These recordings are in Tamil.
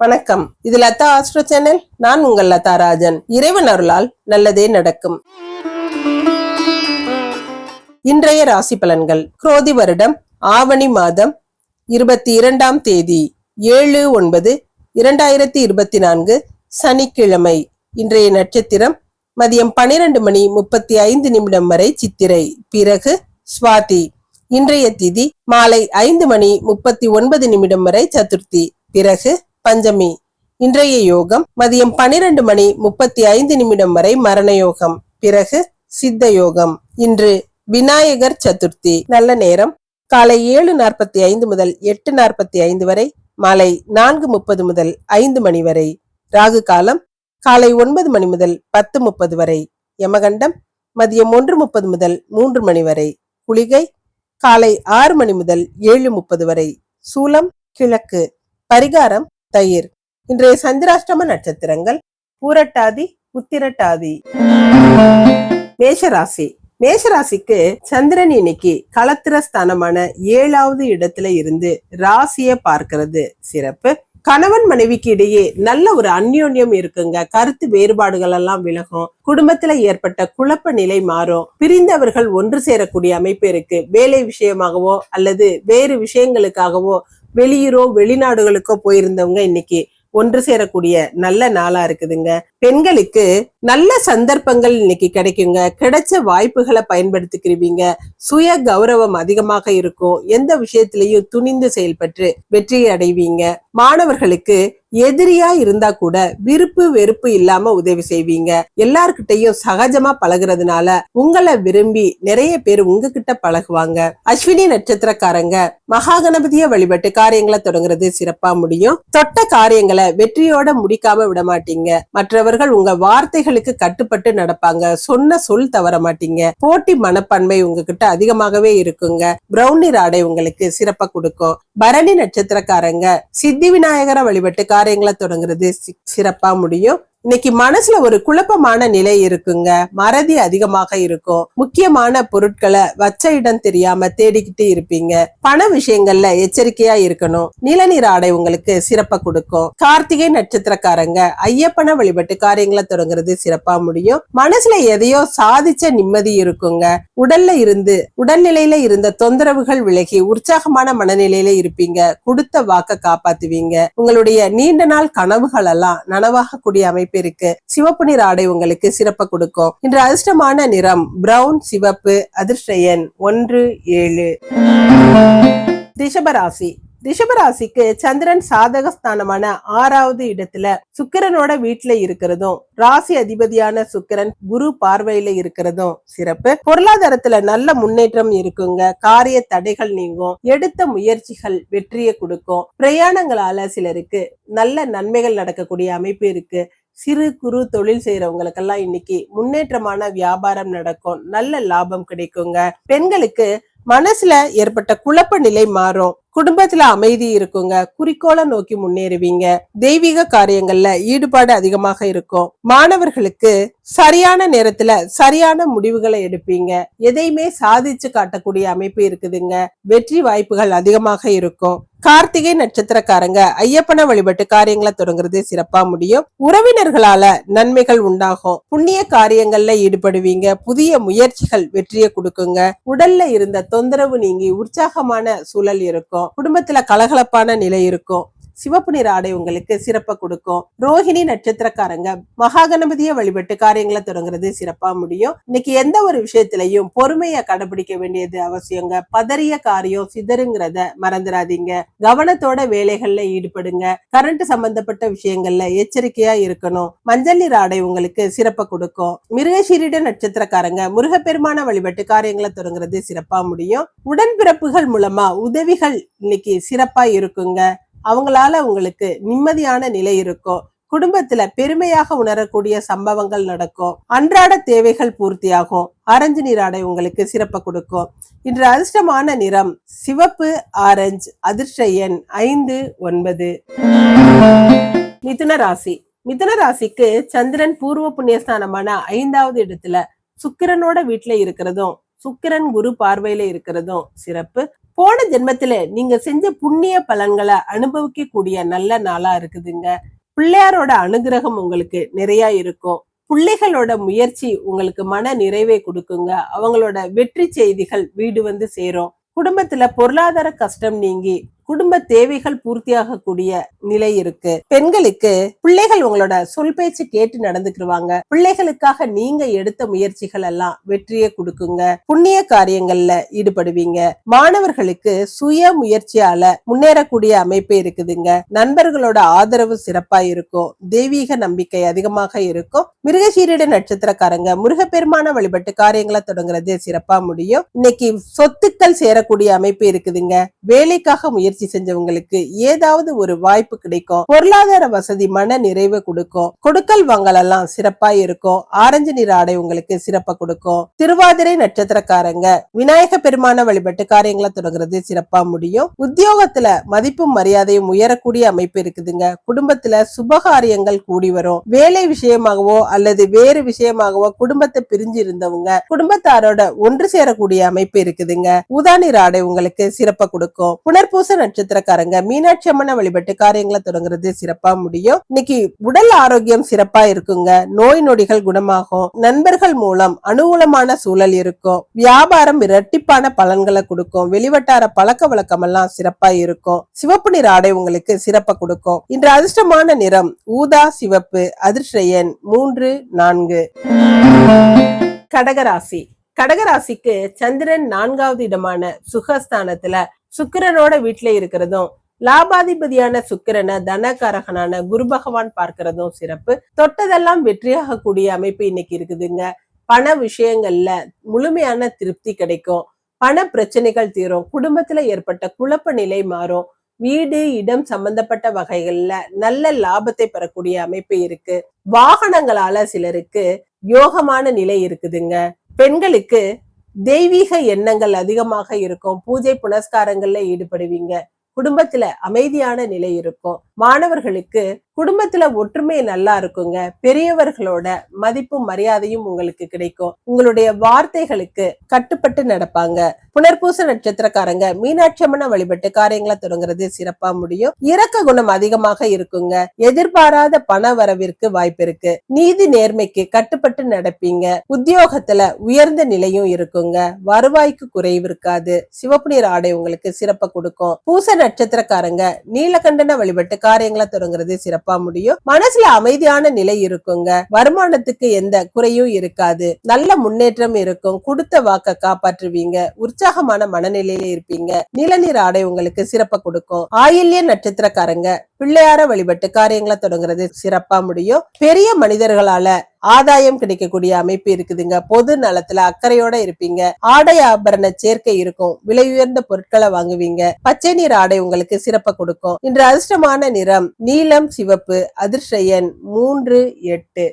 வணக்கம். இது லதா ஆஸ்ட்ரோ சேனல். நான் உங்கள் லதா ராஜன். இறைவன் அருளால் நல்லதே நடக்கும். இன்றைய ராசி பலன்கள். குரோதி வருடம் ஆவணி மாதம் இருபத்தி இரண்டாம் தேதி ஏழு ஒன்பது இரண்டாயிரத்தி இருபத்தி நான்கு சனிக்கிழமை. இன்றைய நட்சத்திரம் மதியம் பனிரெண்டு மணி முப்பத்தி ஐந்து நிமிடம் வரை சித்திரை. பிறகு சுவாதி. இன்றைய திதி மாலை ஐந்து மணி முப்பத்தி ஒன்பது நிமிடம் வரை சதுர்த்தி. பிறகு பஞ்சமி. இன்றைய யோகம் மதியம் பனிரெண்டு மணி முப்பத்தி ஐந்து நிமிடம் வரை மரண யோகம் பிறகு சித்த யோகம். இன்று விநாயகர் சதுர்த்தி. நல்ல நேரம். காலை ஏழு நாற்பத்தி ஐந்து முதல் எட்டு நாற்பத்தி ஐந்து வரை மாலை நான்கு முப்பது முதல் ஐந்து மணி வரை ராகு காலம் காலை ஒன்பது மணி முதல் பத்து முப்பது வரை யமகண்டம் மதியம் ஒன்று முப்பது முதல் மூன்று மணி வரை குளிகை காலை ஆறு மணி முதல் ஏழு முப்பது வரை சூலம் கிழக்கு பரிகாரம் தயிர். இன்றைய சந்திராஷ்டம நட்சத்திரங்கள் பூரட்டாதி உத்திரட்டாதி. மேஷராசி. மேஷராசிக்கு சந்திரன் இன்னைக்கு களத்திர ஸ்தானமான ஏழாவது இடத்துல இருந்து ராசிய பார்க்கிறது. சிறப்பு. கணவன் மனைவிக்கு இடையே நல்ல ஒரு அந்யோன்யம் இருக்குங்க. கருத்து வேறுபாடுகள் எல்லாம் விலகும். குடும்பத்துல ஏற்பட்ட குழப்ப நிலை மாறும். பிரிந்தவர்கள் ஒன்று சேரக்கூடிய அமைப்பு இருக்கு. வேலை விஷயமாகவோ அல்லது வேறு விஷயங்களுக்காகவோ வெளியூரோ வெளிநாடுகளுக்கோ போயிருந்தவங்க இன்னைக்கு ஒன்று சேரக்கூடிய நல்ல நாளா இருக்குதுங்க. பெண்களுக்கு நல்ல சந்தர்ப்பங்கள் இன்னைக்கு கிடைக்குங்க. கிடைச்ச வாய்ப்புகளை பயன்படுத்திக்கிறீங்க சுய கௌரவம் அதிகமாக இருக்கும். எந்த விஷயத்திலையும் துணிந்து செயல்பட்டு வெற்றி அடைவீங்க மாணவர்களுக்கு எதிரியா இருந்தா கூட விருப்பு வெறுப்பு இல்லாம உதவி செய்வீங்க. எல்லார்கிட்டையும் சகஜமா பழகுறதுனால உங்களை விரும்பி நிறைய பேர் உங்ககிட்ட பழகுவாங்க. அஸ்வினி நட்சத்திரக்காரங்க மகா கணபதிய வழிபட்டு காரியங்களை தொடங்குறது சிறப்பா முடியும். தொட்ட காரியங்களை வெற்றியோட முடிக்காம விட மாட்டீங்க. மற்றவர்கள் உங்க வார்த்தைகளுக்கு கட்டுப்பட்டு நடப்பாங்க. சொன்ன சொல் தவற மாட்டீங்க. போட்டி மனப்பான்மை உங்ககிட்ட அதிகமாகவே இருக்குங்க. பிரௌனி ராடை உங்களுக்கு சிறப்பா கொடுக்கும். பரணி நட்சத்திரக்காரங்க சித்தி விநாயகரை வழிபட்டு காரியங்களை தொடங்குறது சி- சிறப்பா முடியும். இன்னைக்கு மனசுல ஒரு குழப்பமான நிலை இருக்குங்க. மறதி அதிகமாக இருக்கும். முக்கியமான பொருட்களை வச்ச இடம் தெரியாம தேடிக்கிட்டு இருப்பீங்க. பண விஷயங்கள்ல எச்சரிக்கையா இருக்கணும். நிலநீர் ஆடை உங்களுக்கு சிறப்பா கொடுக்கும். கார்த்திகை நட்சத்திரக்காரங்க ஐயப்பன வழிபட்டு காரியங்களை தொடங்குறது சிறப்பா முடியும். மனசுல எதையோ சாதிச்ச நிம்மதி இருக்குங்க. உடல்ல இருந்து உடல்நிலையில இருந்த தொந்தரவுகள் விலகி உற்சாகமான மனநிலையில இருப்பீங்க. கொடுத்த வாக்க காப்பாத்துவீங்க. உங்களுடைய நீண்ட நாள் கனவுகள் எல்லாம் நனவாகக்கூடிய அமைப்பு இருக்கு. சிவப்பு நிற ஆடை உங்களுக்கு சிறப்ப கொடுக்கும். இன்று அதிர்ஷ்டமான நிறம் பிரவுன் சிவப்பு அதிர்ஷ்ட எண் ஒன்று ஏழு. ரிஷபராசி. ரிஷபராசிக்கு சந்திரன் சாதக ஸ்தானமான ஆறாவது இடத்துல சுக்கிரனோட வீட்டுல இருக்கிறதும் ராசி அதிபதியான சுக்கிரன் குரு பார்வையில இருக்கிறதும் சிறப்பு. பொருளாதாரத்துல நல்ல முன்னேற்றம் இருக்குங்க. காரிய தடைகள் நீங்கும். எடுத்த முயற்சிகள் வெற்றியை கொடுக்கும். பிரயாணங்களால சிலருக்கு நல்ல நன்மைகள் நடக்கக்கூடிய அமைப்பு இருக்கு. சிறு குறு தொழில் செய்யறவங்களுக்கெல்லாம் இன்னைக்கு முன்னேற்றமான வியாபாரம் நடக்கும். நல்ல லாபம் கிடைக்குங்க. பெண்களுக்கு மனசுல ஏற்பட்ட குழப்ப நிலை மாறும். குடும்பத்துல அமைதி இருக்குங்க. குறிக்கோளை நோக்கி முன்னேறுவீங்க. தெய்வீக காரியங்கள்ல ஈடுபாடு அதிகமாக இருக்கும். மாணவர்களுக்கு சரியான நேரத்துல சரியான முடிவுகளை எடுப்பீங்க. எதையுமே சாதிச்சு காட்டக்கூடிய அமைப்பு இருக்குதுங்க. வெற்றி வாய்ப்புகள் அதிகமாக இருக்கும். கார்த்திகை நட்சத்திரக்காரங்க. ஐயப்பனை வழிபட்டு காரியங்களை தொடங்குறது சிறப்பா முடியும். உறவினர்களால நன்மைகள் உண்டாகும். புண்ணிய காரியங்கள்ல ஈடுபடுவீங்க. புதிய முயற்சிகள் வெற்றியை கொடுக்குங்க. உடல்ல இருந்த தொந்தரவு நீங்கி உற்சாகமான சூழல் இருக்கும். குடும்பத்துல கலகலப்பான நிலை இருக்கும். சிவப்பு நிற ஆடை உங்களுக்கு சிறப்பை கொடுக்கும். ரோஹிணி நட்சத்திரக்காரங்க மகாகணபதியை வழிபட்டு காரியங்களை தொடங்குறது சிறப்பா முடியும். இன்னைக்கு எந்த ஒரு விஷயத்திலையும் பொறுமையை கடைபிடிக்க வேண்டியது அவசியங்க. பதறிய காரியம் சிதறுங்கிறத மறந்துடாதீங்க. கவனத்தோட வேலைகள்ல ஈடுபடுங்க. கரண்ட் சம்பந்தப்பட்ட விஷயங்கள்ல எச்சரிக்கையா இருக்கணும். மஞ்சள் நிற ஆடை உங்களுக்கு சிறப்பை கொடுக்கும். மிருகசீரிட நட்சத்திரக்காரங்க முருகப்பெருமான வழிபட்டு காரியங்களை தொடங்குறது சிறப்பா முடியும். உடன்பிறப்புகள் மூலமா உதவிகள் இன்னைக்கு சிறப்பா இருக்குங்க. அவங்களால உங்களுக்கு நிம்மதியான நிலை இருக்கும். குடும்பத்துல பெருமையாக உணரக்கூடிய சம்பவங்கள் நடக்கும். அன்றாட தேவைகள் பூர்த்தியாகும். ஆரஞ்சு நீராடை உங்களுக்கு சிறப்ப கொடுக்கும். இன்று அதிர்ஷ்டமான நிறம் சிவப்பு ஆரஞ்சு அதிர்ஷ்ட எண் ஐந்து ஒன்பது. மிதுன ராசி. மிதுன ராசிக்கு சந்திரன் பூர்வ புண்ணியஸ்தானமான ஐந்தாவது இடத்துல சுக்கிரனோட வீட்டுல இருக்கிறதும் சுக்கிரன் குரு பார்வையில இருக்கிறதும் சிறப்பு. போன ஜென்மத்துல நீங்க செஞ்ச புண்ணிய பலன்களை அனுபவிக்கக்கூடிய நல்ல நாளா இருக்குதுங்க. பிள்ளையாரோட அனுகிரகம் உங்களுக்கு நிறைய இருக்கும். பிள்ளைகளோட முயற்சி உங்களுக்கு மன நிறைவை கொடுக்குங்க. அவங்களோட வெற்றி செய்திகள் வீடு வந்து சேரும். குடும்பத்துல பொருளாதார கஷ்டம் நீங்கி குடும்ப தேவைகள் பூர்த்தியாகக்கூடிய நிலை இருக்கு. பெண்களுக்கு பிள்ளைகள் உங்களோட சொல் பேச்சு கேட்டு நடந்துக்கிருவாங்க. பிள்ளைகளுக்காக நீங்க எடுத்த முயற்சிகள் எல்லாம் வெற்றியை கொடுக்குங்க. புண்ணிய காரியங்கள்ல ஈடுபடுவீங்க. மாணவர்களுக்கு சுய முயற்சியால முன்னேறக்கூடிய அமைப்பு இருக்குதுங்க. நண்பர்களோட ஆதரவு சிறப்பா இருக்கும். தெய்வீக நம்பிக்கை அதிகமாக இருக்கும். மிருகசீரிட நட்சத்திரக்காரங்க முருகப்பெருமான வழிபட்டு காரியங்களை தொடங்குறது சிறப்பா முடியும். இன்னைக்கு சொத்துக்கள் சேரக்கூடிய அமைப்பு இருக்குதுங்க. வேலைக்காக முயற்சி செஞ்சவங்களுக்கு ஏதாவது ஒரு வாய்ப்பு கிடைக்கும். பொருளாதார வசதி மன நிறைவு கொடுக்கும். கொடுக்கல் வாங்கல் எல்லாம் சிறப்பா இருக்கும். ஆரஞ்சு நிற ஆடை உங்களுக்கு சிறப்பா கொடுக்கும். திருவாதிரை நட்சத்திரக்காரங்க விநாயக பெருமான வழிபட்டு காரியங்களை தொடங்குறது சிறப்பா முடியும். உத்தியோகத்துல மதிப்பும் மரியாதையும் உயரக்கூடிய அமைப்பு இருக்குதுங்க. குடும்பத்துல சுபகாரியங்கள் கூடி வரும். வேலை விஷயமாகவோ அல்லது வேறு விஷயமாகவோ குடும்பத்தை பிரிஞ்சு இருந்தவங்க குடும்பத்தாரோட ஒன்று சேரக்கூடிய அமைப்பு இருக்குதுங்க. ஊதானிற ஆடை உங்களுக்கு சிறப்பா கொடுக்கும். புனர்பூச நட்சத்திரக்காரங்க. மீனாட்சி அம்மனை வழிபட்டு காரியங்களை தொடங்குறது சிறப்பா முடியும். இன்னைக்கு உடல் ஆரோக்கியம் சிறப்பா இருக்குங்க. நோய் நொடிகள் குணமாகும். நண்பர்கள் மூலம் அனுகூலமான சூழல் இருக்கும். வியாபாரம் இரட்டிப்பான பலன்களை கொடுக்கும். வெளிவட்டார பழக்க வழக்கம் எல்லாம் சிறப்பா இருக்கும். சிவப்பு நிற ஆடை உங்களுக்கு சிறப்பா கொடுக்கும். இன்று அதிர்ஷ்டமான நிறம் ஊதா சிவப்பு அதிர்ஷ்ட எண் மூன்று நான்கு. கடகராசி. கடகராசிக்கு சந்திரன் நான்காவது இடமான சுகஸ்தானத்துல சுக்கிரனோட வீட்டுல இருக்கிறதும் லாபாதிபதியான சுக்கிரனை தனகாரகனான குரு பகவான் பார்க்கிறதும் சிறப்பு. தொட்டதெல்லாம் வெற்றியாக கூடிய அமைப்பு இன்னைக்கு இருக்குதுங்க. பண விஷயங்கள்ல முழுமையான திருப்தி கிடைக்கும். பண பிரச்சனைகள் தீரும். குடும்பத்துல ஏற்பட்ட குழப்ப நிலை மாறும். வீடு இடம் சம்பந்தப்பட்ட வகைகள்ல நல்ல லாபத்தை பெறக்கூடிய அமைப்பு இருக்கு. வாகனங்களால சிலருக்கு யோகமான நிலை இருக்குதுங்க. பெண்களுக்கு தெய்வீக எண்ணங்கள் அதிகமாக இருக்கும். பூஜை புனஸ்காரங்கள்ல ஈடுபடுவீங்க. குடும்பத்துல அமைதியான நிலை இருக்கும். மாணவர்களுக்கு குடும்பத்துல ஒற்றுமை நல்லா இருக்குங்க. பெரியவர்களோட மதிப்பும் மரியாதையும் உங்களுக்கு கிடைக்கும். உங்களுடைய வார்த்தைகளுக்கு கட்டுப்பட்டு நடப்பாங்க. புனர்பூச நட்சத்திரக்காரங்க மீனாட்சி அம்மனை வழிபட்டு காரியங்களை தொடங்குறது சிறப்பா முடியும். இரக்க குணம் அதிகமாக இருக்குங்க. எதிர்பாராத பண வரவிற்கு வாய்ப்பு இருக்கு. நீதி நேர்மைக்கு கட்டுப்பட்டு நடப்பீங்க. உத்தியோகத்துல உயர்ந்த நிலையும் இருக்குங்க. வருவாய்க்கு குறைவு இருக்காது. சிவப்பு நீர் ஆடை உங்களுக்கு சிறப்பை கொடுக்கும். பூச நட்சத்திரக்காரங்க நீலகண்டன வழிபட்டு காரியங்களை தொடங்குறது சிறப்பா முடியும். மனசுல அமைதியான நிலை இருக்குங்க. வருமானத்துக்கு எந்த குறையும் இருக்காது. நல்ல முன்னேற்றம் இருக்கும். கொடுத்த வாக்க காப்பாற்றுவீங்க. உற்சாகமான மனநிலையில இருப்பீங்க. நிலநீர் ஆடை உங்களுக்கு சிறப்பா கொடுக்கும். ஆயில்ய நட்சத்திரக்காரங்க பிள்ளையார வழிபட்டு காரியங்களை தொடங்குறது சிறப்பா முடியும். பெரிய மனிதர்களால ஆதாயம் கிடைக்கக்கூடிய அமைப்பு இருக்குதுங்க. பொது நலத்துல அக்கறையோட இருப்பீங்க. ஆடை ஆபரண சேர்க்கை இருக்கும். விலை உயர்ந்த பொருட்களை வாங்குவீங்க. பச்சை நீர் ஆடை உங்களுக்கு சிறப்ப கொடுக்கும். இன்று அதிர்ஷ்டமான நிறம் நீலம் சிவப்பு அதிர்ஷ்டயன் மூன்று எட்டு.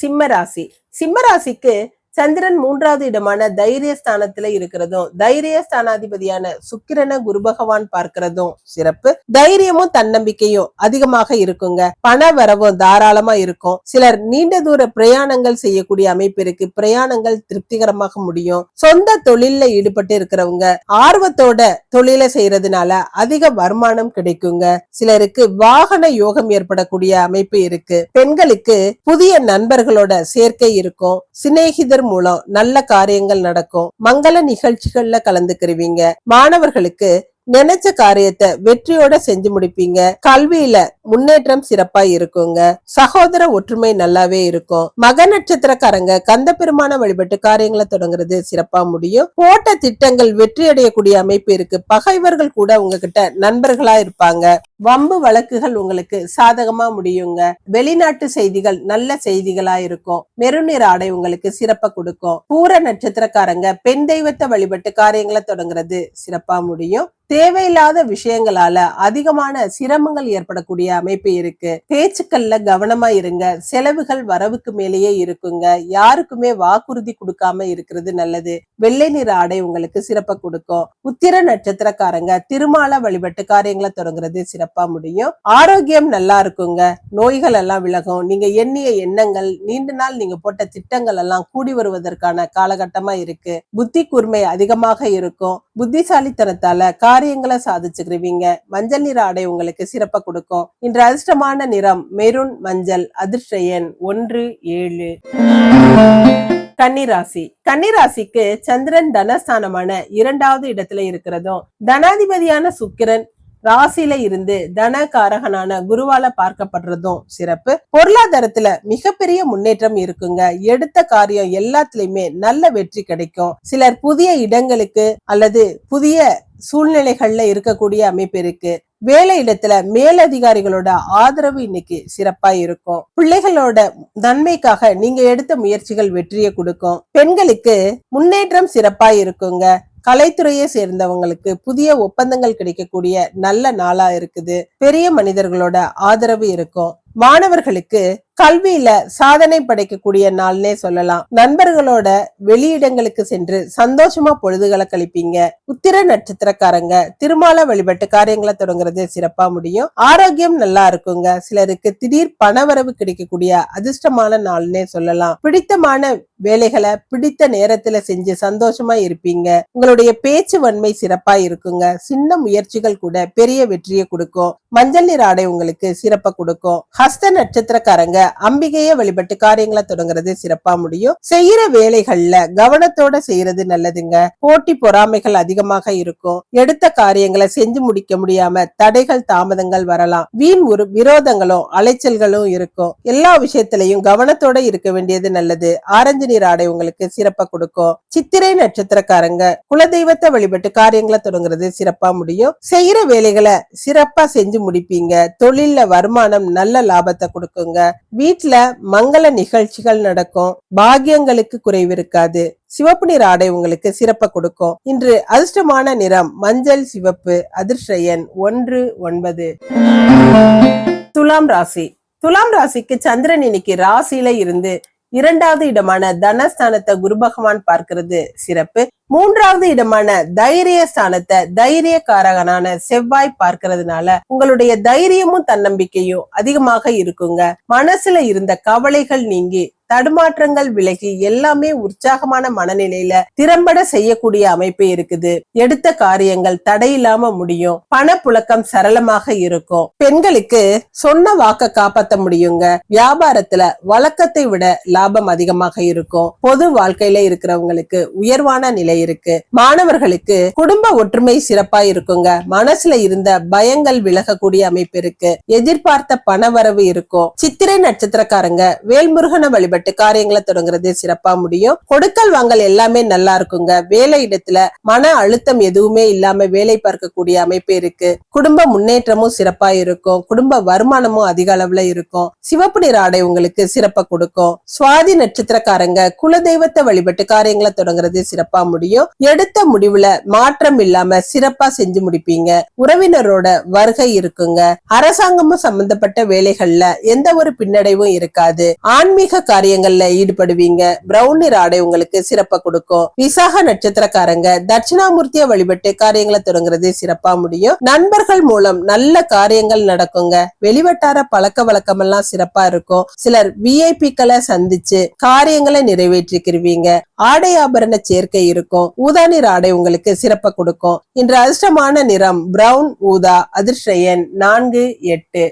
சிம்மராசி சிம்மராசிக்கு சந்திரன் மூன்றாவது இடமான தைரிய ஸ்தானத்துல இருக்கிறதும் தைரிய ஸ்தானாதிபதியான சுக்கிரனை குரு பகவான் பார்க்கிறதும் சிறப்பு. தைரியமும் தன்னம்பிக்கையும் அதிகமாக இருக்குங்க. பண வரவும் தாராளமா இருக்கும். சிலர் நீண்ட தூர பிரயாணங்கள் செய்யக்கூடிய அமைப்பு இருக்கு. பிரயாணங்கள் திருப்திகரமாக முடியும். சொந்த தொழில்ல ஈடுபட்டு இருக்கிறவங்க ஆர்வத்தோட தொழிலை செய்யறதுனால அதிக வருமானம் கிடைக்குங்க. சிலருக்கு வாகன யோகம் ஏற்படக்கூடிய அமைப்பு இருக்கு. பெண்களுக்கு புதிய நண்பர்களோட சேர்க்கை இருக்கும். சிநேகிதர் மூலம் நல்ல காரியங்கள் நடக்கும். மங்கள நிகழ்ச்சிகள்ல கலந்துக்கிருவீங்க. மாணவர்களுக்கு நினைச்ச காரியத்தை வெற்றியோட செஞ்சு முடிப்பீங்க. கல்வியில முன்னேற்றம் சிறப்பா இருக்குங்க. சகோதர ஒற்றுமை நல்லாவே இருக்கும். மக நட்சத்திரக்காரங்க கந்த பெருமான வழிபட்டு காரியங்களை தொடங்குறது சிறப்பா முடியும். போட்ட திட்டங்கள் வெற்றி அடையக்கூடிய அமைப்பு இருக்கு. பகைவர்கள் கூட உங்ககிட்ட நண்பர்களா இருப்பாங்க. வம்பு வழக்குகள் உங்களுக்கு சாதகமா முடியுங்க. வெளிநாட்டு செய்திகள் நல்ல செய்திகளா இருக்கும். மெருநிற ஆடை உங்களுக்கு சிறப்பா கொடுக்கும். பூர நட்சத்திரக்காரங்க பெண் தெய்வத்தை வழிபட்டு காரியங்களை தொடங்குறது சிறப்பா முடியும். தேவையில்லாத விஷயங்களால அதிகமான சிரமங்கள் ஏற்படக்கூடிய அமைப்பு இருக்கு. பேச்சுக்கள்ல கவனமா இருங்க. செலவுகள் வரவுக்கு மேலேயே இருக்குங்க. யாருக்குமே வாக்குறுதி கொடுக்காம இருக்கிறது நல்லது. வெள்ளை நிற ஆடை உங்களுக்கு சிறப்பை கொடுக்கும். உத்திர நட்சத்திரக்காரங்க திருமால வழிபட்டு காரியங்களை தொடங்குறது சிறப்பா சிறப்பா முடியும். ஆரோக்கியம் நல்லா இருக்குங்க. நோய்கள் எல்லாம் விலகும். நீங்க எண்ணிய எண்ணங்கள் நீண்ட நாள் நீங்க போட்ட திட்டங்கள் எல்லாம் கூடி வருவதற்கான காலகட்டமா இருக்கு. புத்தி கூர்மை அதிகமாக இருக்கும். புத்திசாலித்தனத்தால காரியங்களை சாதிச்சுக்கிருவீங்க. மஞ்சள் நிற ஆடை உங்களுக்கு சிறப்ப கொடுக்கும். இன்று அதிர்ஷ்டமான நிறம் மெருன் மஞ்சள் அதிர்ஷ்ட எண் ஒன்று ஏழு. கன்னிராசி. கன்னிராசிக்கு சந்திரன் தனஸ்தானமான இரண்டாவது இடத்துல இருக்கிறதும் தனாதிபதியான சுக்கிரன் ராசியில இருந்து தனகாரகனான குருவால பார்க்கப்படுறதும் சிறப்பு. பொருளாதாரத்துல மிகப்பெரிய முன்னேற்றம் இருக்குங்க. எடுத்த காரியம் எல்லாத்துலயுமே நல்ல வெற்றி கிடைக்கும். சிலர் புதிய இடங்களுக்கு அல்லது புதிய சூழ்நிலைகள்ல இருக்கக்கூடிய அமைப்பு இருக்கு. வேலை இடத்துல மேலதிகாரிகளோட ஆதரவு இன்னைக்கு சிறப்பா இருக்கும். பிள்ளைகளோட நன்மைக்காக நீங்க எடுத்த முயற்சிகள் வெற்றியை கொடுக்கும். பெண்களுக்கு முன்னேற்றம் சிறப்பா இருக்குங்க. கலைத்துறையை சேர்ந்தவங்களுக்கு புதிய ஒப்பந்தங்கள் கிடைக்கக்கூடிய நல்ல நாளா இருக்குது. பெரிய மனிதர்களோட ஆதரவு இருக்கும். மாணவர்களுக்கு கல்வியில சாதனை படைக்கக்கூடிய நாள்னே சொல்லலாம். நண்பர்களோட வெளியிடங்களுக்கு சென்று சந்தோஷமா பொழுதுகளை கழிப்பீங்க. உத்திர நட்சத்திரக்காரங்க திருமால வழிபட்டு காரியங்களை தொடங்குறது சிறப்பா முடியும். ஆரோக்கியம் நல்லா இருக்குங்க. சிலருக்கு திடீர் பணவரவு கிடைக்கக்கூடிய அதிர்ஷ்டமான நாள்னே சொல்லலாம். பிடித்தமான வேலைகளை பிடித்த நேரத்துல செஞ்சு சந்தோஷமா இருப்பீங்க. உங்களுடைய பேச்சு வன்மை சிறப்பா இருக்குங்க. சின்ன முயற்சிகள் கூட பெரிய வெற்றியை கொடுக்கும். மஞ்சள் நீர் ஆடை உங்களுக்கு சிறப்பா கொடுக்கும். ஹஸ்த நட்சத்திரக்காரங்க அம்பிகைய வழிபட்டு காரியங்களை தொடங்குறது சிறப்பா முடியும். செய்யற வேலைகள்ல கவனத்தோட செய்யறது நல்லதுங்க. போட்டி பொறாமைகள் அதிகமாக இருக்கும். எடுத்த காரியங்களை செஞ்சு முடிக்க முடியாம தடைகள் தாமதங்கள் வரலாம். வீண் ஒரு விரோதங்களும் அலைச்சல்களும் இருக்கும். எல்லா விஷயத்திலையும் கவனத்தோட இருக்க வேண்டியது நல்லது. ஆரஞ்சு நீர் ஆடை உங்களுக்கு சிறப்பா கொடுக்கும். சித்திரை நட்சத்திரக்காரங்க குலதெய்வத்தை வழிபட்டு காரியங்களை தொடங்குறது சிறப்பா முடியும். செய்யற வேலைகளை சிறப்பா செஞ்சு முடிப்பீங்க. தொழில்ல வருமானம் நல்ல லாபத்தை கொடுக்குங்க. வீட்ல மங்கள நிகழ்ச்சிகள் நடக்கும். பாகியங்களுக்கு குறைவு இருக்காது சிவப்பு நிற ஆடை உங்களுக்கு சிறப்ப கொடுக்கும். இன்று அதிர்ஷ்டமான நிறம் மஞ்சள் சிவப்பு அதிர்ஷ்ட எண் ஒன்று ஒன்பது. துலாம் ராசி. துலாம் ராசிக்கு சந்திரன் இன்னைக்கு ராசியில இருந்து இரண்டாவது இடமான தனஸ்தானத்தை குரு பகவான் பார்க்கிறது சிறப்பு. மூன்றாவது இடமான தைரிய ஸ்தானத்தை தைரியக்காரகனான செவ்வாய் பார்க்கறதுனால உங்களுடைய தைரியமும் தன்னம்பிக்கையும் அதிகமாக இருக்குங்க. மனசுல இருந்த கவலைகள் நீங்கி தடுமாற்றங்கள் விலகி எல்லாமே உற்சாகமான மனநிலையில திறம்பட செய்யக்கூடிய அமைப்பு இருக்குது. எடுத்த காரியங்கள் தடையில்லாம முடியும். பணப்புழக்கம் சரளமாக இருக்கும். பெண்களுக்கு சொன்ன வாக்க காப்பாத்த முடியுங்க. வியாபாரத்துல வழக்கத்தை விட லாபம் அதிகமாக இருக்கும். பொது வாழ்க்கையில இருக்கிறவங்களுக்கு உயர்வான நிலை இருக்கு. மாணவர்களுக்கு குடும்ப ஒற்றுமை சிறப்பா இருக்குங்க. மனசுல இருந்த பயங்கள் விலகக்கூடிய அமைப்பு இருக்கு. எதிர்பார்த்த பணவரவு இருக்கும். சித்திரை நட்சத்திரக்காரங்க வேல்முருகன வழிபாடு வழிபட்டு காரியங்களை தொடங்குறது சிறப்பா முடியும். கொடுக்கல் வாங்கல் எல்லாமே நல்லா இருக்குங்க. வேலை இடத்துல மன அழுத்தம் எதுவுமே இல்லாம வேலை பார்க்கக்கூடிய அமைப்பு இருக்கு. குடும்ப முன்னேற்றமும் சிறப்பா இருக்கும். குடும்ப வருமானமும் அதிக அளவுல இருக்கும். சிவப்பு நிற ஆடை உங்களுக்கு சிறப்பா கொடுக்கும். சுவாதி நட்சத்திரக்காரங்க குலதெய்வத்தை வழிபட்டு காரியங்களை தொடங்குறது சிறப்பா முடியும். எடுத்த முடிவுல மாற்றம் இல்லாம சிறப்பா செஞ்சு முடிப்பீங்க. உறவினரோட வருகை இருக்குங்க. அரசாங்கமும் சம்பந்தப்பட்ட வேலைகள்ல எந்த ஒரு பின்னடைவும் இருக்காது. ஆன்மீக காரியங்கள்ல ஈடுபடுவீங்க. பிரவுன் நிற ஆடை உங்களுக்கு சிறப்பா கொடுக்கும். விசாக நட்சத்திரக்காரங்க தட்சிணாமூர்த்திய வழிபட்டு காரியங்களை தொடங்குறது சிறப்பா முடியும். நண்பர்கள் மூலம் நல்ல காரியங்கள் நடக்குங்க. வெளிவட்டார பழக்க வழக்கம் எல்லாம் சிறப்பா இருக்கும். சிலர் விஐபிக்களை சந்திச்சு காரியங்களை நிறைவேற்றிக்கிருவீங்க. ஆடை ஆபரண சேர்க்கை இருக்கும். ஊதா நிற ஆடை உங்களுக்கு சிறப்பா கொடுக்கும். இன்று அதிர்ஷ்டமான நிறம் பிரவுன் ஊதா அதிர்ஷ்ட எண் நான்கு எட்டு.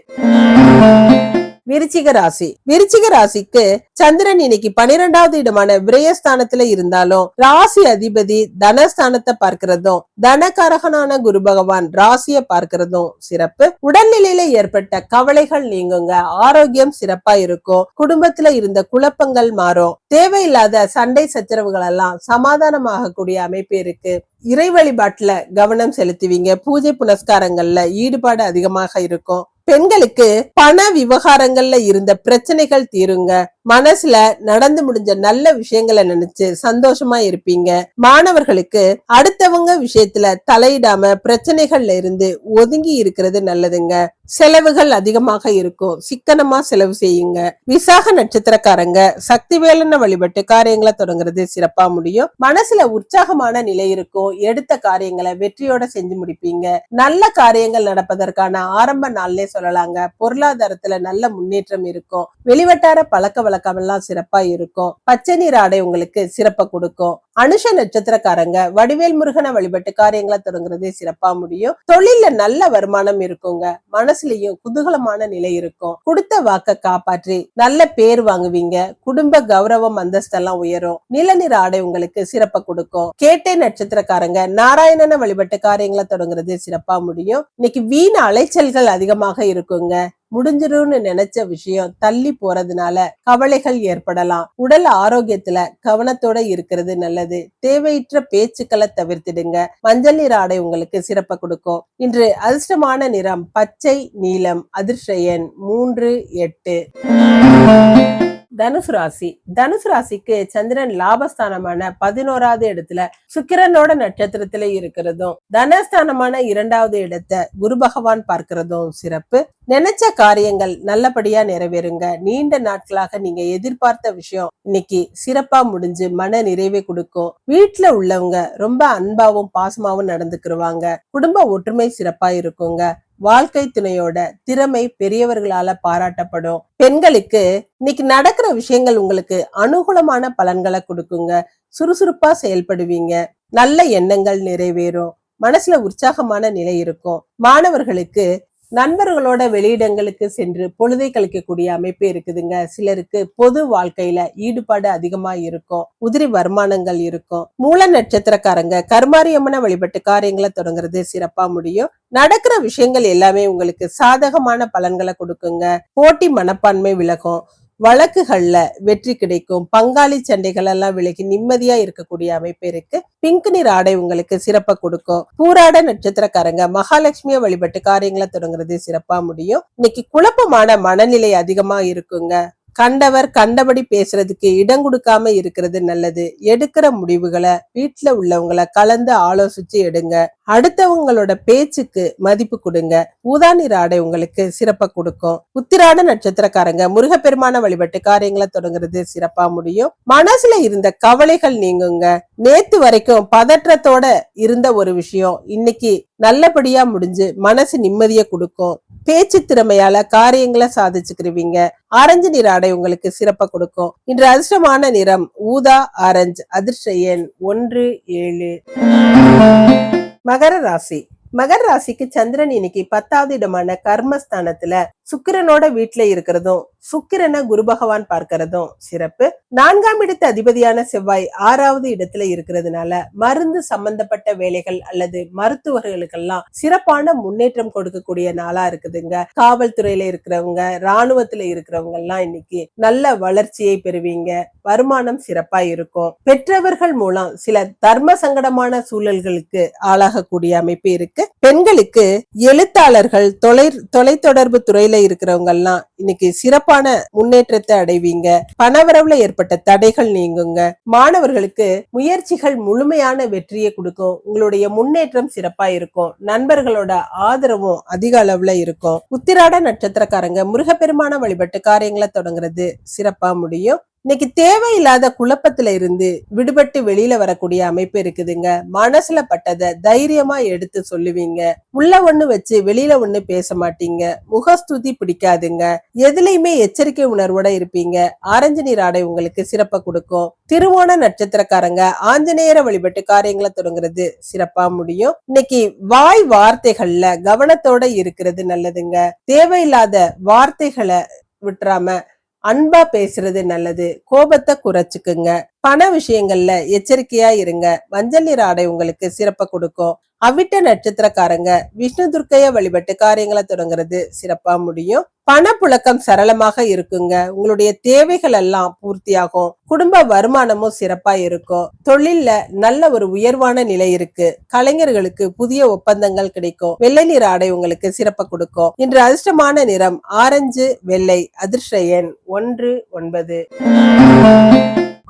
விருச்சிக ராசி. விருச்சிக ராசிக்கு சந்திரன் இன்னைக்கு பனிரெண்டாவது இடமான விரயஸ்தானத்துல இருந்தாலும் ராசி அதிபதி தனஸ்தானத்தை பார்க்கிறதும் தனகாரகனான குரு பகவான் ராசிய பார்க்கிறதும் சிறப்பு. உடல்நிலையில ஏற்பட்ட கவலைகள் நீங்குங்க. ஆரோக்கியம் சிறப்பா இருக்கும். குடும்பத்துல இருந்த குழப்பங்கள் மாறும். தேவையில்லாத சண்டை சச்சரவுகள் எல்லாம் சமாதானமாகக்கூடிய அமைப்பு இருக்கு. இறை வழிபாட்டுல கவனம் செலுத்துவீங்க. பூஜை புனஸ்காரங்கள்ல ஈடுபாடு அதிகமாக இருக்கும். பெண்களுக்கு பண விவகாரங்கள்ல இருந்த பிரச்சனைகள் தீருங்க. மனசுல நடந்து முடிஞ்ச நல்ல விஷயங்களை நினைச்சு சந்தோஷமா இருப்பீங்க. மாணவர்களுக்கு அடுத்தவங்க விஷயத்துல தலையிடாம பிரச்சனைகள்ல இருந்து ஒதுங்கி இருக்கிறது நல்லதுங்க. செலவுகள் அதிகமாக இருக்கும். சிக்கனமா செலவு செய்யுங்க. விசாக நட்சத்திரக்காரங்க சக்தி வேலனை வழிபட்டு காரியங்களை தொடங்குறது சிறப்பா முடியும். மனசுல உற்சாகமான நிலை இருக்கும். எடுத்த காரியங்களை வெற்றியோட செஞ்சு முடிப்பீங்க. நல்ல காரியங்கள் நடப்பதற்கான ஆரம்ப நாள்னே சொல்லலாங்க. பொருளாதாரத்துல நல்ல முன்னேற்றம் இருக்கும். வெளிவட்டார பழக்க வழக்கம் எல்லாம் சிறப்பா இருக்கும். பச்சை நீர் ஆடை உங்களுக்கு சிறப்பை கொடுக்கும். அனுஷ நட்சத்திரக்காரங்க வடிவேல் முருகனை வழிபட்டு காரியங்களை தொடங்குறதே சிறப்பா முடியும். தொழில நல்ல வருமானம் இருக்குங்க. மனசுலயும் குதூகலமான நிலை இருக்கும். கொடுத்த வாக்க காப்பாற்றி நல்ல பேர் வாங்குவீங்க. குடும்ப கௌரவம் அந்தஸ்தெல்லாம் உயரும். நிலநிற ஆடை உங்களுக்கு சிறப்பை கொடுக்கும். கேட்டை நட்சத்திரக்காரங்க நாராயணனை வழிபட்டு காரியங்களை தொடங்குறதே சிறப்பா முடியும். இன்னைக்கு வீண் அலைச்சல்கள் அதிகமாக இருக்குங்க. முடிஞ்சிரும்னு நினைச்ச விஷயம் தள்ளி போறதுனால கவலைகள் ஏற்படலாம். உடல் ஆரோக்கியத்துல கவனத்தோட இருக்கிறது நல்லது. தேவையற்ற பேச்சுக்களை தவிர்த்திடுங்க. மஞ்சள் நிற ஆடை உங்களுக்கு சிறப்பை கொடுக்கும். இன்று அதிர்ஷ்டமான நிறம் பச்சை நீலம் அதிர்ஷயன் மூன்று எட்டு. தனுசு ராசி. தனுசு ராசிக்கு சந்திரன் லாபஸ்தானமான பதினோராவது இடத்துல சுக்கிரனோட நட்சத்திரத்துல இருக்கிறதும் தனஸ்தானமான இரண்டாவது இடத்தை குரு பகவான் பார்க்கிறதும் சிறப்பு. நினைச்ச காரியங்கள் நல்லபடியா நிறைவேறுங்க. நீண்ட நாட்களாக நீங்க எதிர்பார்த்த விஷயம் இன்னைக்கு சிறப்பா முடிஞ்சு மன நிறைவை கொடுக்கும். வீட்டுல உள்ளவங்க ரொம்ப அன்பாவும் பாசமாவும் நடந்துக்கிருவாங்க. குடும்ப ஒற்றுமை சிறப்பா இருக்குங்க. வாழ்க்கை துணையோட திறமை பெரியவர்களால பாராட்டப்படும். பெண்களுக்கு இன்னைக்கு நடக்கிற விஷயங்கள் உங்களுக்கு அனுகூலமான பலன்களை கொடுக்குங்க. சுறுசுறுப்பா செயல்படுவீங்க. நல்ல எண்ணங்கள் நிறைவேறும். மனசுல உற்சாகமான நிலை இருக்கும். மாணவர்களுக்கு நண்பர்களோட வெளியிடங்களுக்கு சென்று பொழுதை கழிக்கக்கூடிய அமைப்பு இருக்குதுங்க. சிலருக்கு பொது வாழ்க்கையில ஈடுபாடு அதிகமா இருக்கும். உதிரி வருமானங்கள் இருக்கும். மூல நட்சத்திரக்காரங்க கர்மாரியம்மன வழிபட்டு காரியங்களை தொடங்குறது சிறப்பா முடியும். நடக்கிற விஷயங்கள் எல்லாமே உங்களுக்கு சாதகமான பலன்களை கொடுக்குங்க. போட்டி மனப்பான்மை விலகும். வழக்குகள்ல வெற்றி கிடைக்கும். பங்காளி சண்டைகள் எல்லாம் விலகி நிம்மதியா இருக்கக்கூடிய அமைப்பு இருக்கு. பிங்க் நிற ஆடை உங்களுக்கு சிறப்பா கொடுக்கும். பூராட நட்சத்திரக்காரங்க மகாலட்சுமிய வழிபட்டு காரியங்களை தொடங்குறது சிறப்பா முடியும். இன்னைக்கு குழப்பமான மனநிலை அதிகமா இருக்குங்க. கண்டவர் கண்டபடி பேசுறதுக்கு இடம் கொடுக்காம இருக்கிறது நல்லது. எடுக்கிற முடிவுகளை வீட்டுல உள்ளவங்களை கலந்து ஆலோசிச்சு எடுங்க. அடுத்தவங்களோட பேச்சுக்கு மதிப்பு கொடுங்க. ஊதா நிற ஆடை உங்களுக்கு சிறப்பை கொடுக்கும். உத்திராட நட்சத்திரக்காரங்க முருகப்பெருமான வழிபட்டு காரியங்களை தொடங்குறது சிறப்பா முடியும். மனசுல இருந்த கவலைகள் நீங்குங்க. நேத்து வரைக்கும் பதற்றத்தோட இருந்த ஒரு விஷயம் இன்னைக்கு நல்லபடியா முடிஞ்சு மனசு நிம்மதியை கொடுக்கும். பேச்சு திறமையால காரியங்களை சாதிச்சுக்கிருவீங்க. ஆரஞ்சு நிற ஆடை உங்களுக்கு சிறப்பை கொடுக்கும். இன்று அதிர்ஷ்டமான நிறம் ஊதா ஆரஞ்சு. அதிர்ஷ்ட எண் ஒன்று ஏழு. மகர ராசி. மகர் ராசிக்கு சந்திரன் இன்னைக்கு பத்தாவது இடமான கர்மஸ்தானத்துல சுக்கிரனோட வீட்டுல இருக்கிறதும் சுக்கிரனை குரு பகவான் பார்க்கிறதும் சிறப்பு. நான்காம் இடத்து அதிபதியான செவ்வாய் ஆறாவது இடத்துல இருக்கிறதுனால மருந்து சம்பந்தப்பட்ட வேலைகள் அல்லது மருத்துவர்களுக்கெல்லாம் சிறப்பான முன்னேற்றம் கொடுக்கக்கூடிய நாளா இருக்குதுங்க. காவல்துறையில இருக்கிறவங்க ராணுவத்துல இருக்கிறவங்க எல்லாம் இன்னைக்கு நல்ல வளர்ச்சியை பெறுவீங்க. வருமானம் சிறப்பா இருக்கும். பெற்றவர்கள் மூலம் சில தர்ம சங்கடமான சூழல்களுக்கு ஆளாகக்கூடிய அமைப்பு இருக்கு. பெண்களுக்கு எழுத்தாளர்கள் தொலை தொலைத்தொடர்பு துறையில இருக்கிறவங்க எல்லாம் இன்னைக்கு சிறப்பான முன்னேற்றத்தை அடைவீங்க. பணவரவுல ஏற்பட்ட தடைகள் நீங்குங்க. மாணவர்களுக்கு முயற்சிகள் முழுமையான வெற்றியை கொடுக்கும். உங்களுடைய முன்னேற்றம் சிறப்பா இருக்கும். நண்பர்களோட ஆதரவும் அதிக அளவுல இருக்கும். உத்திராட நட்சத்திரக்காரங்க முருகப்பெருமான வழிபட்டு காரியங்களை தொடங்குறது சிறப்பா முடியும். இன்னைக்கு தேவையில்லாத குழப்பத்துல இருந்து விடுபட்டு வெளியில வரக்கூடிய அமைப்பு இருக்குதுங்க. மனசுல பட்டதை தைரியமா எடுத்து சொல்லுவீங்க. உள்ள ஒண்ணு வச்சு வெளியில ஒண்ணு பேச மாட்டீங்க. முகஸ்துதி பிடிக்காதுங்க. எதுலையுமே எச்சரிக்கை உணர்வோட இருப்பீங்க. ஆரஞ்சு நீர் ஆடை உங்களுக்கு சிறப்ப கொடுக்கும். திருவோண நட்சத்திரக்காரங்க ஆஞ்சநேயர வழிபட்டு காரியங்களை தொடங்குறது சிறப்பா முடியும். இன்னைக்கு வாய் வார்த்தைகள்ல கவனத்தோட இருக்கிறது நல்லதுங்க. தேவையில்லாத வார்த்தைகளை விட்டுறாம அன்பா பேசுறது நல்லது. கோபத்தை குறைச்சுக்குங்க. பண விஷயங்கள்ல எச்சரிக்கையா இருங்க. மஞ்சள் நிற ஆடை உங்களுக்கு சிறப்பை கொடுக்கும். அவிட்ட நட்சத்திரக்காரங்க. விஷ்ணு துர்க்கைய வழிபட்டு காரியங்களை தொடங்குறது சிறப்பா முடியும். பணப்புழக்கம் சரளமாக இருக்குங்க. உங்களுடைய தேவைகள் எல்லாம் பூர்த்தியாகும். குடும்ப வருமானமும் சிறப்பா இருக்கும். தொழில்ல நல்ல ஒரு உயர்வான நிலை இருக்கு. கலைஞர்களுக்கு புதிய ஒப்பந்தங்கள் கிடைக்கும். வெள்ளை நிற ஆடை உங்களுக்கு சிறப்பை கொடுக்கும். இன்று அதிர்ஷ்டமான நிறம் ஆரஞ்சு வெள்ளை. அதிர்ஷ்ட எண் ஒன்று ஒன்பது.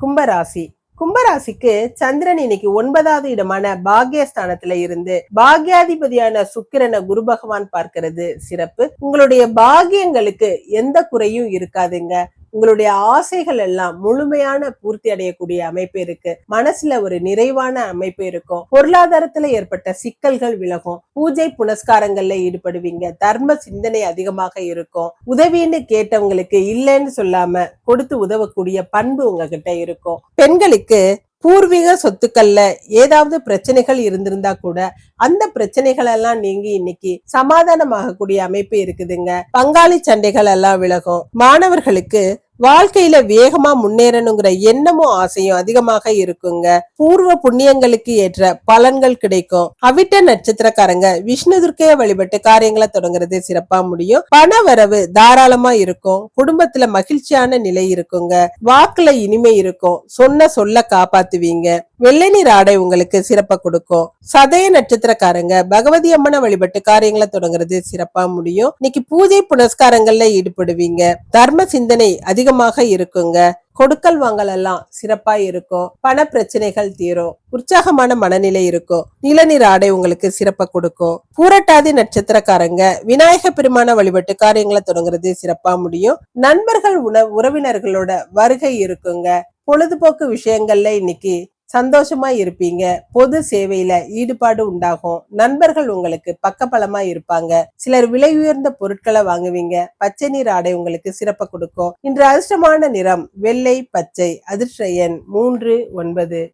கும்பராசி. கும்பராசிக்கு சந்திரன் இன்னைக்கு ஒன்பதாவது இடமான பாக்யஸ்தானத்துல இருந்து பாக்யாதிபதியான சுக்கிரனை குரு பகவான் பார்க்கிறது சிறப்பு. உங்களுடைய பாகியங்களுக்கு எந்த குறையும் இருக்காதுங்க. உங்களுடைய ஆசைகள் எல்லாம் முழுமையான பூர்த்தி அடையக்கூடிய அமைப்பு இருக்கு. மனசுல ஒரு நிறைவான அமைப்பு இருக்கும். பொருளாதாரத்துல ஏற்பட்ட சிக்கல்கள் விலகும். பூஜை புனஸ்காரங்கள்ல ஈடுபடுவீங்க. தர்ம சிந்தனை அதிகமாக இருக்கும். உதவின்னு கேட்டவங்களுக்கு இல்லைன்னு சொல்லாம கொடுத்து உதவக்கூடிய பண்பு உங்ககிட்ட இருக்கும். பெண்களுக்கு பூர்வீக சொத்துக்கள்ல ஏதாவது பிரச்சனைகள் இருந்திருந்தா கூட அந்த பிரச்சனைகள் எல்லாம் நீங்கி இன்னைக்கு சமாதானமாகக்கூடிய அமைப்பு இருக்குதுங்க. பங்காளி சண்டைகள் எல்லாம் விலகும். மாணவர்களுக்கு வாழ்க்கையில வேகமா முன்னேறணுங்கிற எண்ணமும் ஆசையும் அதிகமாக இருக்குங்க. பூர்வ புண்ணியங்களுக்கு ஏற்ற பலன்கள் கிடைக்கும். அவிட்ட நட்சத்திரக்காரங்க விஷ்ணு துர்க்கைய வழிபட்டு காரியங்களை தொடங்குறது சிறப்பா முடியும். பண வரவு தாராளமா இருக்கும். குடும்பத்துல மகிழ்ச்சியான நிலை இருக்குங்க. வாக்குல இனிமை இருக்கும். சொன்ன சொல்ல காப்பாத்துவீங்க. வெள்ளை நீர் ஆடை உங்களுக்கு சிறப்பா கொடுக்கும். சதய நட்சத்திரக்காரங்க பகவதி அம்மனை வழிபட்டு காரியங்களை தொடங்குறது சிறப்பா முடியும். இன்னைக்கு பூஜை புனஸ்காரங்கள்ல ஈடுபடுவீங்க. தர்ம சிந்தனை அதிகமாக இருக்குங்க. கொடுக்கல் வாங்கல் எல்லாம் சிறப்பா இருக்கும். பண பிரச்சனைகள் தீரும். உற்சாகமான மனநிலை இருக்கும். நிலநீர் ஆடை உங்களுக்கு சிறப்பா கொடுக்கும். பூரட்டாதி நட்சத்திரக்காரங்க விநாயக பெருமான வழிபட்டு காரியங்களை தொடங்குறது சிறப்பா முடியும். நண்பர்கள் உணவு உறவினர்களோட வருகை இருக்குங்க. பொழுதுபோக்கு விஷயங்கள்ல இன்னைக்கு சந்தோஷமா இருப்பீங்க. பொது சேவையில ஈடுபாடு உண்டாகும். நண்பர்கள் உங்களுக்கு பக்கபலமா இருப்பாங்க. சிலர் விலை உயர்ந்த பொருட்களை வாங்குவீங்க. பச்சை நீர் ஆடை உங்களுக்கு சிறப்ப கொடுக்கும். இன்று அதிர்ஷ்டமான நிறம் வெள்ளை பச்சை அதிர்ஷ்ட எண் மூன்று ஒன்பது.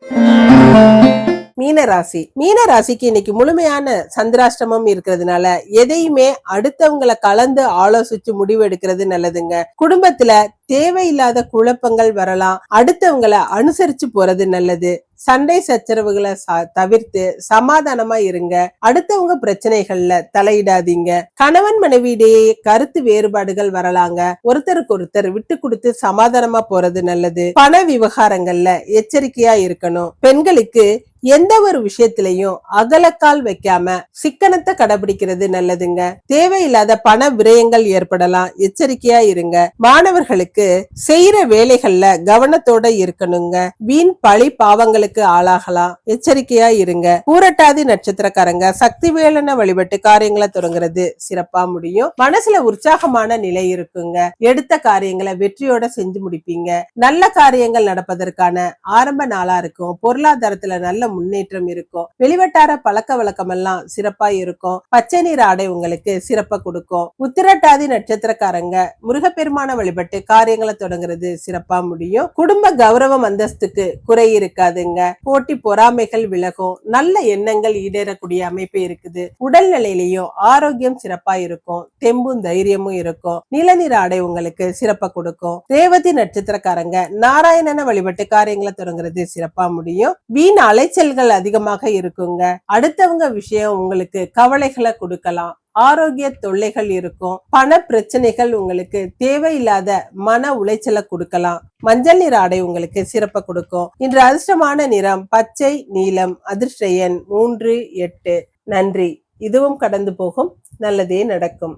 மீனராசி. மீனராசிக்கு இன்னைக்கு முழுமையான சந்திராஷ்டமம் இருக்கிறதுனால எதையுமே அடுத்தவங்களை கலந்து ஆலோசிச்சு முடிவு எடுக்கிறது நல்லதுங்க. குடும்பத்துல தேவையில்லாத குழப்பங்கள் வரலாம். அடுத்தவங்களை அனுசரிச்சு போறது நல்லது. சண்டை சச்சரவுகளை தவிர்த்து சமாதானமா இருங்க. அடுத்தவங்க பிரச்சனைகள்ல தலையிடாதீங்க. கணவன் மனைவியிடையே கருத்து வேறுபாடுகள் வரலாங்க. ஒருத்தருக்கு ஒருத்தர் விட்டு கொடுத்து சமாதானமா போறது நல்லது. பண விவகாரங்கள்ல எச்சரிக்கையா இருக்கணும். பெண்களுக்கு எந்த ஒரு விஷயத்திலையும் அகலக்கால் வைக்காம சிக்கனத்தை கடைபிடிக்கிறது நல்லதுங்க. தேவையில்லாத பண விரயங்கள் ஏற்படலாம். எச்சரிக்கையா இருங்க. மாணவர்களுக்கு இருக்கு. செய்யற வேலைகள்ல கவனத்தோட இருக்கணுங்க. வீண் பழி பாவங்களுக்கு ஆளாகலாம். எச்சரிக்கையா இருங்க. பூரட்டாதி நட்சத்திரக்காரங்க சக்தி வேலனை வழிபட்டு காரியங்களை தொடங்குறது சிறப்பா முடியும். மனசுல உற்சாகமான நிலை இருக்குங்க. எடுத்த காரியங்களை வெற்றியோட செஞ்சு முடிப்பீங்க. நல்ல காரியங்கள் நடப்பதற்கான ஆரம்ப நாளா இருக்கும். பொருளாதாரத்துல நல்ல முன்னேற்றம் இருக்கும். வெளிவட்டார பழக்க வழக்கம் எல்லாம் சிறப்பா இருக்கும். பச்சை நீர் ஆடை உங்களுக்கு சிறப்பா கொடுக்கும். உத்திரட்டாதி நட்சத்திரக்காரங்க முருகப்பெருமான வழிபட்டு காரியங்களை தொடங்குறது சிறப்பா முடியும். குடும்ப கௌரவம் அந்தஸ்துக்கு குறை இருக்காதுங்க. போட்டி பொறாமைகள் விலகும். நல்ல எண்ணங்கள் ஈடேறக்கூடிய அமைப்பு இருக்குது. உடல்நிலையிலையும் ஆரோக்கியம் சிறப்பா இருக்கும். தெம்பும் தைரியமும் இருக்கும். நிலநீர் ஆடை உங்களுக்கு சிறப்பா கொடுக்கும். ரேவதி நட்சத்திரக்காரங்க நாராயணன வழிபட்டு காரியங்களை தொடங்குறது சிறப்பா முடியும். வீண் அலைச்சல்கள் அதிகமாக இருக்குங்க. அடுத்தவங்க விஷயம் உங்களுக்கு கவலைகளை கொடுக்கலாம். ஆரோக்கிய தொல்லைகள் இருக்கும். பண பிரச்சனைகள் உங்களுக்கு தேவையில்லாத மன உளைச்சலை கொடுக்கலாம். மஞ்சள் நிற ஆடை உங்களுக்கு சிறப்ப கொடுக்கும். இன்று அதிர்ஷ்டமான நிறம் பச்சை நீலம் அதிர்ஷ்ட எண் மூன்று எட்டு. நன்றி. இதுவும் கடந்து போகும். நல்லதே நடக்கும்.